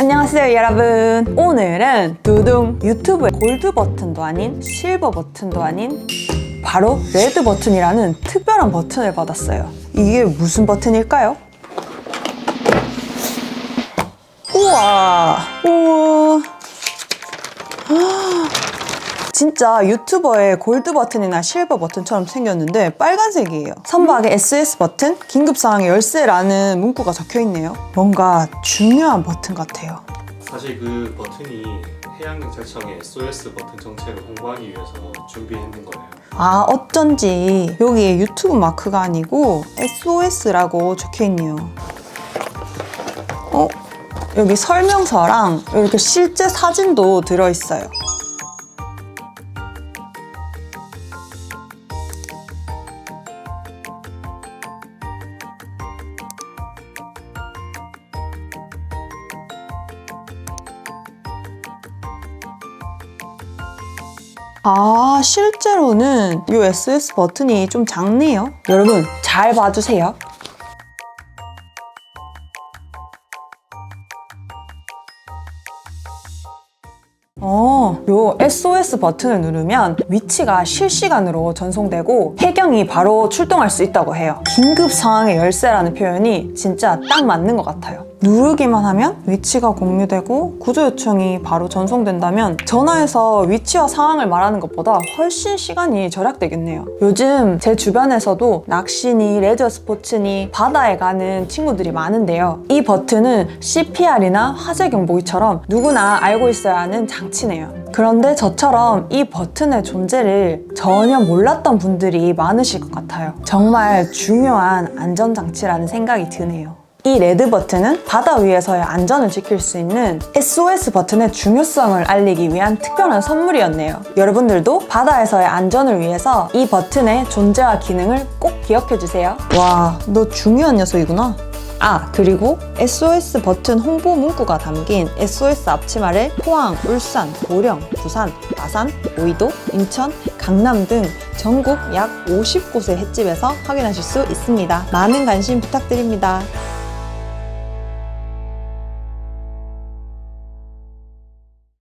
안녕하세요 여러분. 오늘은 두둥 유튜브의 골드 버튼도 아닌 실버 버튼도 아닌 바로 레드 버튼이라는 특별한 버튼을 받았어요. 이게 무슨 버튼일까요? 우와! 우와 진짜 유튜버의 골드 버튼이나 실버 버튼처럼 생겼는데 빨간색이에요. 선박에 SOS 버튼, 긴급상황 열쇠라는 문구가 적혀 있네요. 뭔가 중요한 버튼 같아요. 사실 그 버튼이 해양경찰청의 SOS 버튼 정책을 홍보하기 위해서 준비했는 거예요. 아, 어쩐지 여기에 유튜브 마크가 아니고 SOS라고 적혀 있네요. 어? 여기 설명서랑 이렇게 실제 사진도 들어있어요. 아, 실제로는 이 SS 버튼이 좀 작네요. 여러분, 잘 봐주세요. 어, 요 SOS 버튼을 누르면 위치가 실시간으로 전송되고 해경이 바로 출동할 수 있다고 해요. 긴급 상황의 열쇠라는 표현이 진짜 딱 맞는 것 같아요. 누르기만 하면 위치가 공유되고 구조 요청이 바로 전송된다면 전화해서 위치와 상황을 말하는 것보다 훨씬 시간이 절약되겠네요. 요즘 제 주변에서도 낚시니 레저 스포츠니 바다에 가는 친구들이 많은데요. 이 버튼은 CPR이나 화재 경보기처럼 누구나 알고 있어야 하는 장치네요. 그런데 저처럼 이 버튼의 존재를 전혀 몰랐던 분들이 많으실 것 같아요. 정말 중요한 안전장치라는 생각이 드네요. 이 레드 버튼은 바다 위에서의 안전을 지킬 수 있는 SOS 버튼의 중요성을 알리기 위한 특별한 선물이었네요. 여러분들도 바다에서의 안전을 위해서 이 버튼의 존재와 기능을 꼭 기억해 주세요. 와, 너 중요한 녀석이구나. 아, 그리고 SOS 버튼 홍보 문구가 담긴 SOS 앞치마를 포항, 울산, 보령, 부산, 마산, 오이도, 인천, 강남 등 전국 약 50곳의 횟집에서 확인하실 수 있습니다. 많은 관심 부탁드립니다.